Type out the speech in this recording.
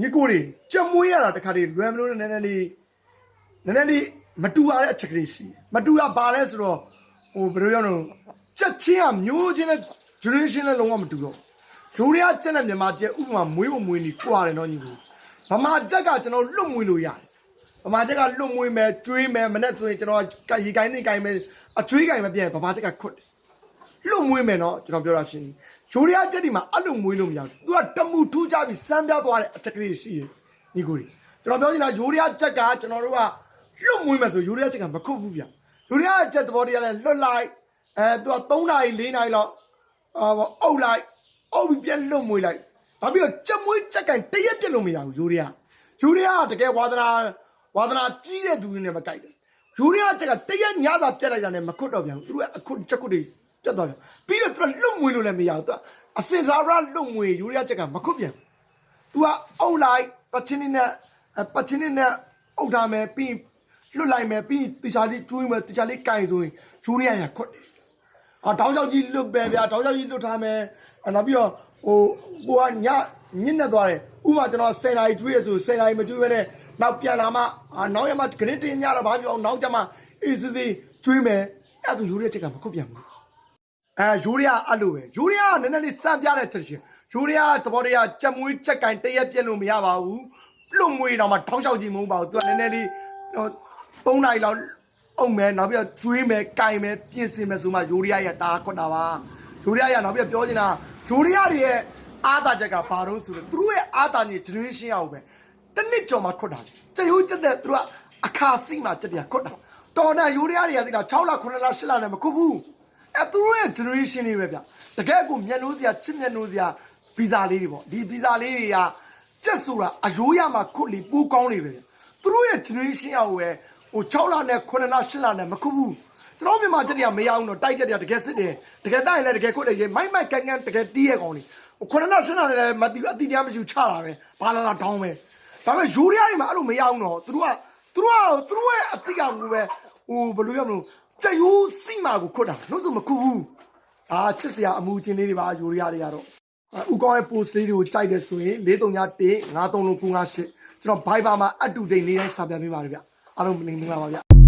ညီကိုတွေကြက်မွေးရတာတခါတည်းလွယ်မလို့နည်းနည်းလေးနည်းနည်းလေးမတူရတဲ့အချက်ကလေးရှိတယ်မတူတာဘာလဲဆိုတော့ဟိုဘယ်လိုပြောလို့ကြက်ချင်းကမျိုးချင်းနဲ့ generation နဲ့လုံးဝမတူတော့ဂျိုးရီးယားကြက်နဲ့မြန်မာကြက်ဥပမာမွေးဖို့မွေးနေကြွားတယ်နော်ညီကိုဗမာကြက်ကကျွန်တော်လွတ်မွေးလို့ရတယ်ဗမာကြက်ကလွတ်မွေးမယ်ကျွေးမယ်မနဲ့ဆိုရင်ကျွန်တော်ကရေကိုင်းသိကိုင်းမယ်အကျွေးကိုင်းမပြည့်ဗမာကြက်ကခွတ်တယ်လွတ် မွေးမယ်နော်ကျွန်တော်ပြောတာရှင်းရိုးရီးယားချက်ဒီမှာအဲ့လိုမွေးလို့မရဘူး။ तू ကတမှုထူးကြပြီးစမ်းပြသွားတဲ့အချက်ကလေးရှိတယ်ညီကိုကြီးကျွန်တော်ပြောချင်တာရိုးရီးယားချက်ကကျွန်တော်တို့ကလွတ်မွေးမယ်ဆိုရိုးရီးယားချက်ကမခုတ်ဘူးဗျ။ရိုးရီးယားချက်သဘောတရားလဲလွတ်လိုက်အဲ तू က3နာရီ4နာရီလောက်အာဘောအုပ်လိုက်အုပ်ပြီးပြန်လွတ်မွေးလိုက်။နောက်ပြီးတော့ချက်မွေးချက်ကန်တရက်ပြက်လို့မရဘူးရိုးရီးယား။ရိုးရီးယားကတကယ်ဝါသနာဝါသနာကြီးတဲ့သူတွေနဲ့မကြိုက်တယ်။ရိုးရီးယားချက်ကတရက်ညသာပြက်လိုက်တာနဲ့မခုတ်တော့ပြန်ဘူး။သူတို့ကအခုချက်ခုတွေ ပြတ်သွားပြန်ပြီးတော့သူကလွတ်မွေလို့လည်းမရဘူးသူကအစင်သာရလွတ်မွေယူရီးယားချက်ကမခုတ်ပြန်သူကအုပ်လိုက်ပတ်ချင်းနဲ့ပတ်ချင်းနဲ့အုပ်ထားမယ်ပြီးလွတ်လိုက်မယ်ပြီးတခြားလေးတွေးမယ်တခြားလေးကင်ဆိုရင်ယူရီးယားရခွတ်တယ်အာတောင်းလျှောက်ကြီးလွတ်ပဲဗျာတောင်းလျှောက်ကြီးလွတ်ထားမယ်နောက်ပြီးတော့ဟိုကိုကညညစ်နေသွားတယ်ဥမာကျွန်တော်10နာရီတွေးရဆို10နာရီမတွေးဘဲနဲ့နောက်ပြန်လာမှအာနောက်ရမှခရစ်တင်ညတော့ဘာပြောအောင်နောက်ကြမှာအေးစသည်တွေးမယ်အဲ့ဒါဆိုယူရီးယားချက်ကမခုတ်ပြန်ဘူး အဲယူရီးယားအဲ့လိုပဲယူရီးယားကနည်းနည်းလေးစမ်းပြတဲ့ချက်ရှင်ယူရီးယားသဘောတရားကြက်မွေးချက်ကင်တရက်ပြက်လို့မရပါဘူးလွတ်မွေးတော့မှထောင်းလျှောက်ကြည့်မဟုတ်ပါဘူးသူကနည်းနည်းလေးဟို3နိုင်လောက်အုံမယ်နောက်ပြီးတော့ကျွေးမယ်ကင်မယ်ပြင်ဆင်မယ်ဆိုမှယူရီးယားရဲ့တာခွတ်တာပါယူရီးယားရနောက်ပြီးပြောချင်တာယူရီးယားတွေရဲ့အားတာချက်ကဘာလို့ဆိုတော့သူတို့ရဲ့အားတာနေ generation ရအောင်ပဲတစ်နှစ်ကျော်မှခွတ်တာကြရိုးချက်တဲ့သူတို့ကအခါစိမှချက်ပြခွတ်တာတော်နာယူရီးယားတွေကသိတာ6လ9လ10လနဲ့မခွတ်ဘူး အဲသူတို့ရဲ့ generation လေးပဲဗျတကယ်ကိုမျက်နှိုးစရာချစ်မျက်နှိုးစရာဗီဇာလေးတွေပေါ့ဒီဗီဇာလေးတွေကကြက်ဆိုတာအယိုးရမှာခုတ်လီပူကောင်းနေပဲဗျသူတို့ရဲ့ generation ရောက်ပဲဟို6လနဲ့9လ10လနဲ့မခုဘူးကျွန်တော်မြန်မာချက်တွေကမရအောင်တော့တိုက်ချက်တွေကတကယ်စစ်တယ်တကယ်တိုက်ရင်လည်းတကယ်ခုတ်တယ်ရေမိုက်မိုက်ကန်ကန်တကယ်တီးရကောင်လေးဟို9လ10လနဲ့လည်းမတီးအတိတရားမရှိချတာပဲဘာလာလာတောင်းပဲဒါပေမဲ့ယူရီးယားတွေမှာအဲ့လိုမရအောင်တော့သူတို့ကသူတို့ကသူတို့ရဲ့အတိအကကိုပဲဟိုဘယ်လိုပြောမလို့ ကြက်ရိုးစိမာကိုခွတ်တာနှုတ်ဆိုမခုဘူးအာချစ်စရာအမှုချင်းလေးတွေပါယူရီးယားတွေကတော့ဥကောင်းရဲ့ post လေးတွေကိုကြိုက်တယ်ဆိုရင်431 53လုံး98ကျွန်တော် Viber မှာအတူတိတ်နေတိုင်းစာပြပေးပါရဗျအားလုံးမင်္ဂလာပါဗျ